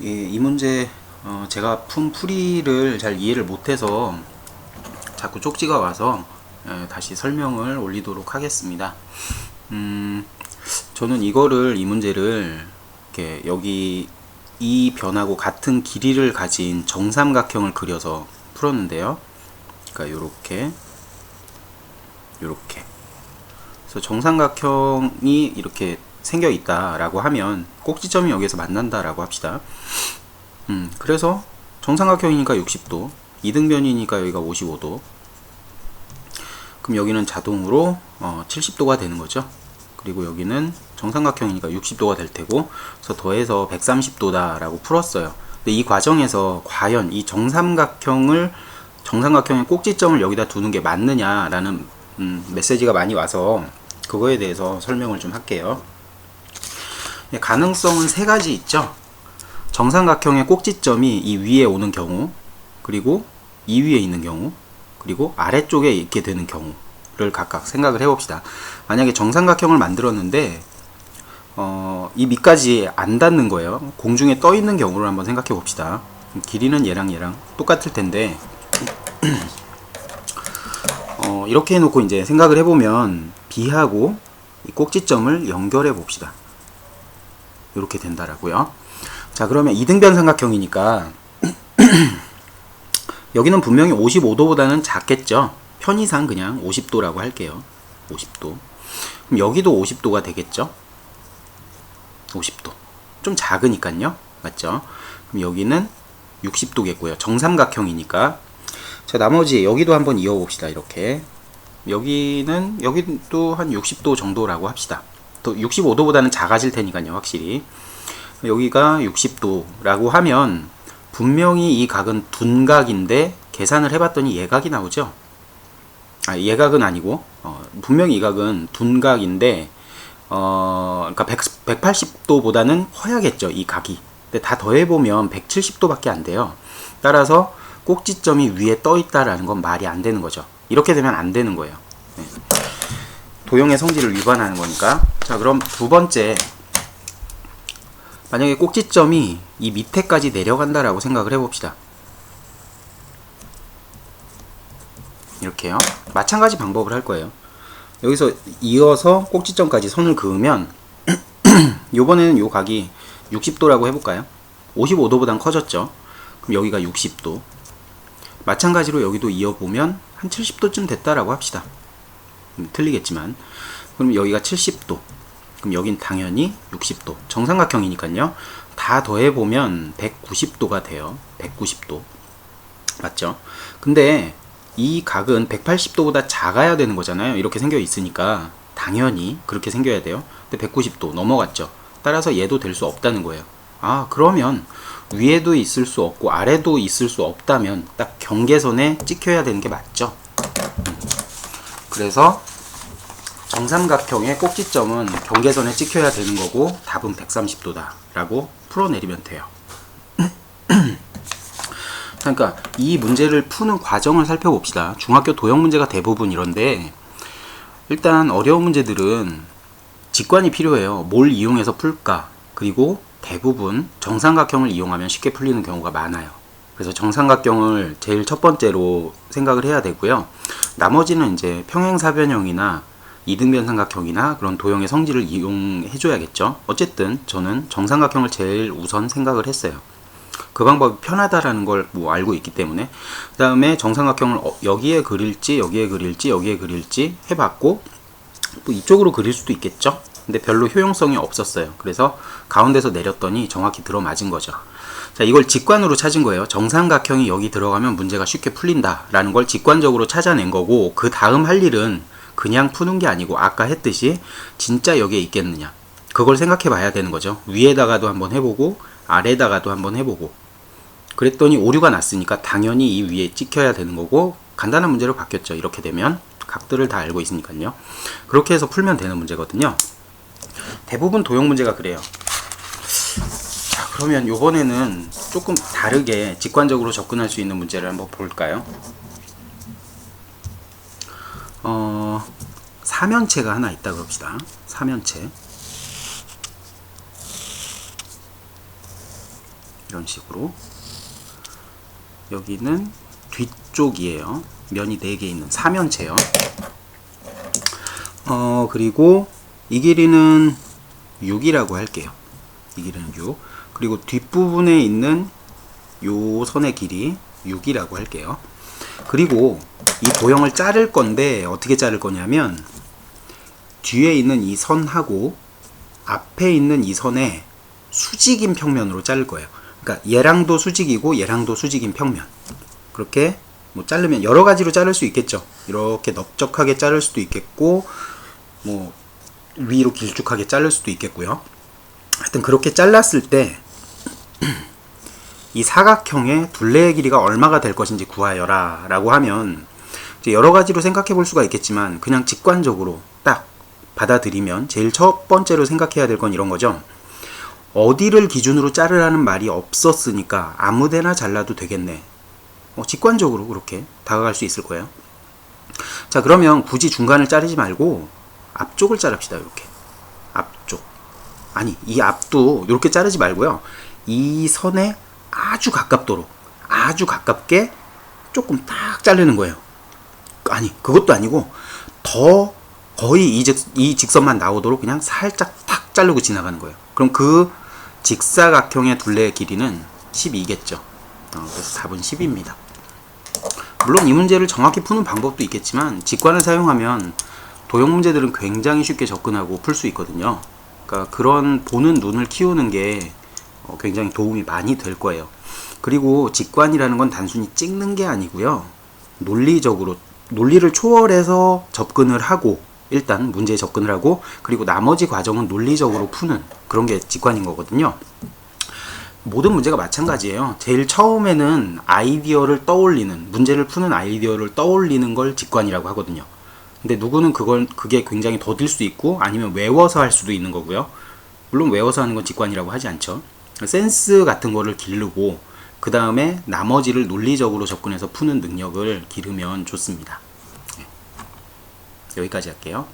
이, 이 문제 어, 제가 푼 풀이를 잘 이해를 못해서 자꾸 쪽지가 와서 예, 다시 설명을 올리도록 하겠습니다. 음, 저는 이거를 이 문제를 이렇게 여기 이 변하고 같은 길이를 가진 정삼각형을 그려서 풀었는데요. 그러니까 요렇게 요렇게 그래서 정삼각형이 이렇게 생겨 있다라고 하면 꼭지점이 여기서 만난다라고 합시다. 음, 그래서 정삼각형이니까 60도, 이등변이니까 여기가 55도. 그럼 여기는 자동으로 어, 70도가 되는 거죠. 그리고 여기는 정삼각형이니까 60도가 될 테고, 그래서 더해서 130도다라고 풀었어요. 근데 이 과정에서 과연 이 정삼각형을 정삼각형의 꼭지점을 여기다 두는 게 맞느냐라는 음, 메시지가 많이 와서 그거에 대해서 설명을 좀 할게요. 예, 가능성은 세 가지 있죠. 정삼각형의 꼭지점이 이 위에 오는 경우, 그리고 이 위에 있는 경우, 그리고 아래쪽에 있게 되는 경우를 각각 생각을 해봅시다. 만약에 정삼각형을 만들었는데 어, 이 밑까지 안 닿는 거예요. 공중에 떠 있는 경우를 한번 생각해 봅시다. 길이는 얘랑 얘랑 똑같을 텐데 어, 이렇게 해놓고 이제 생각을 해보면 B하고 이 꼭지점을 연결해 봅시다. 이렇게 된다라고요. 자 그러면 이등변 삼각형이니까 여기는 분명히 55도보다는 작겠죠. 편의상 그냥 50도라고 할게요. 50도. 그럼 여기도 50도가 되겠죠. 50도. 좀 작으니까요. 맞죠? 그럼 여기는 60도겠고요. 정삼각형이니까. 자, 나머지 여기도 한번 이어봅시다. 이렇게. 여기는 여기도 한 60도 정도라고 합시다. 또 65도보다는 작아질 테니까요. 확실히. 여기가 60도라고 하면 분명히 이 각은 둔각인데 계산을 해봤더니 예각이 나오죠. 아, 예각은 아니고 어, 분명히 이 각은 둔각인데 어, 그러니까 100, 180도보다는 커야겠죠. 이 각이. 근데 다 더해보면 170도밖에 안 돼요. 따라서 꼭지점이 위에 떠 있다라는 건 말이 안 되는 거죠. 이렇게 되면 안 되는 거예요. 네. 도형의 성질을 위반하는 거니까. 자, 그럼 두 번째. 만약에 꼭지점이 이 밑에까지 내려간다라고 생각을 해봅시다. 이렇게요. 마찬가지 방법을 할 거예요. 여기서 이어서 꼭지점까지 선을 그으면 요번에는 요 각이 60도라고 해볼까요? 55도보단 커졌죠. 그럼 여기가 60도. 마찬가지로 여기도 이어보면 한 70도쯤 됐다라고 합시다. 음, 틀리겠지만. 그럼 여기가 70도. 그럼 여긴 당연히 60도. 정삼각형이니까요. 다 더해보면 190도가 돼요. 190도. 맞죠? 근데 이 각은 180도보다 작아야 되는 거잖아요. 이렇게 생겨 있으니까. 당연히 그렇게 생겨야 돼요. 근데 190도 넘어갔죠. 따라서 얘도 될 수 없다는 거예요. 아, 그러면 위에도 있을 수 없고 아래도 있을 수 없다면 딱 경계선에 찍혀야 되는 게 맞죠. 음. 그래서 정삼각형의 꼭지점은 경계선에 찍혀야 되는 거고 답은 130도다 라고 풀어내리면 돼요. 그러니까 이 문제를 푸는 과정을 살펴봅시다. 중학교 도형 문제가 대부분 이런데 일단 어려운 문제들은 직관이 필요해요. 뭘 이용해서 풀까? 그리고 대부분 정삼각형을 이용하면 쉽게 풀리는 경우가 많아요. 그래서 정삼각형을 제일 첫 번째로 생각을 해야 되고요. 나머지는 이제 평행사변형이나 이등변 삼각형이나 그런 도형의 성질을 이용해 줘야겠죠. 어쨌든 저는 정삼각형을 제일 우선 생각을 했어요. 그 방법이 편하다라는 걸 뭐 알고 있기 때문에 그 다음에 정삼각형을 어, 여기에 그릴지 여기에 그릴지 여기에 그릴지 해봤고 또 이쪽으로 그릴 수도 있겠죠. 근데 별로 효용성이 없었어요. 그래서 가운데서 내렸더니 정확히 들어맞은 거죠. 자, 이걸 직관으로 찾은 거예요. 정삼각형이 여기 들어가면 문제가 쉽게 풀린다라는 걸 직관적으로 찾아낸 거고 그 다음 할 일은 그냥 푸는 게 아니고 아까 했듯이 진짜 여기에 있겠느냐 그걸 생각해 봐야 되는 거죠. 위에다가도 한번 해보고 아래다가도 한번 해보고 그랬더니 오류가 났으니까 당연히 이 위에 찍혀야 되는 거고 간단한 문제로 바뀌었죠. 이렇게 되면 각들을 다 알고 있으니까요. 그렇게 해서 풀면 되는 문제거든요. 대부분 도형 문제가 그래요. 자, 그러면 요번에는 조금 다르게 직관적으로 접근할 수 있는 문제를 한번 볼까요? 어, 사면체가 하나 있다 그럽시다. 사면체. 이런 식으로 여기는 뒤쪽이에요. 면이 4개 있는 사면체요. 어, 그리고 이 길이는 6이라고 할게요. 이 길이는 6. 그리고 뒷부분에 있는 요 선의 길이 6이라고 할게요. 그리고 이 도형을 자를 건데 어떻게 자를 거냐면 뒤에 있는 이 선하고 앞에 있는 이 선에 수직인 평면으로 자를 거예요. 그러니까 얘랑도 수직이고 얘랑도 수직인 평면. 그렇게 뭐 자르면 여러 가지로 자를 수 있겠죠. 이렇게 넓적하게 자를 수도 있겠고 뭐 위로 길쭉하게 자를 수도 있겠고요. 하여튼 그렇게 잘랐을 때 이 사각형의 둘레의 길이가 얼마가 될 것인지 구하여라 라고 하면 여러 가지로 생각해 볼 수가 있겠지만 그냥 직관적으로 딱 받아들이면 제일 첫 번째로 생각해야 될 건 이런 거죠. 어디를 기준으로 자르라는 말이 없었으니까 아무데나 잘라도 되겠네. 어, 직관적으로 그렇게 다가갈 수 있을 거예요. 자, 그러면 굳이 중간을 자르지 말고 앞쪽을 자릅시다. 이렇게. 앞쪽. 아니, 이 앞도 이렇게 자르지 말고요. 이 선에 아주 가깝도록 아주 가깝게 조금 딱 자르는 거예요. 아니, 그것도 아니고 더 거의 이, 직, 이 직선만 나오도록 그냥 살짝 탁 자르고 지나가는 거예요. 그럼 그 직사각형의 둘레의 길이는 12겠죠. 어, 그래서 답은 10입니다. 물론 이 문제를 정확히 푸는 방법도 있겠지만 직관을 사용하면 도형 문제들은 굉장히 쉽게 접근하고 풀 수 있거든요. 그러니까 그런 보는 눈을 키우는 게 어, 굉장히 도움이 많이 될 거예요. 그리고 직관이라는 건 단순히 찍는 게 아니고요. 논리적으로 논리를 초월해서 접근을 하고 일단 문제에 접근을 하고 그리고 나머지 과정은 논리적으로 푸는 그런 게 직관인 거거든요. 모든 문제가 마찬가지예요. 제일 처음에는 아이디어를 떠올리는 문제를 푸는 아이디어를 떠올리는 걸 직관이라고 하거든요. 근데 누구는 그걸 그게 굉장히 더딜 수 있고 아니면 외워서 할 수도 있는 거고요. 물론 외워서 하는 건 직관이라고 하지 않죠. 센스 같은 거를 기르고 그 다음에 나머지를 논리적으로 접근해서 푸는 능력을 기르면 좋습니다. 네. 여기까지 할게요.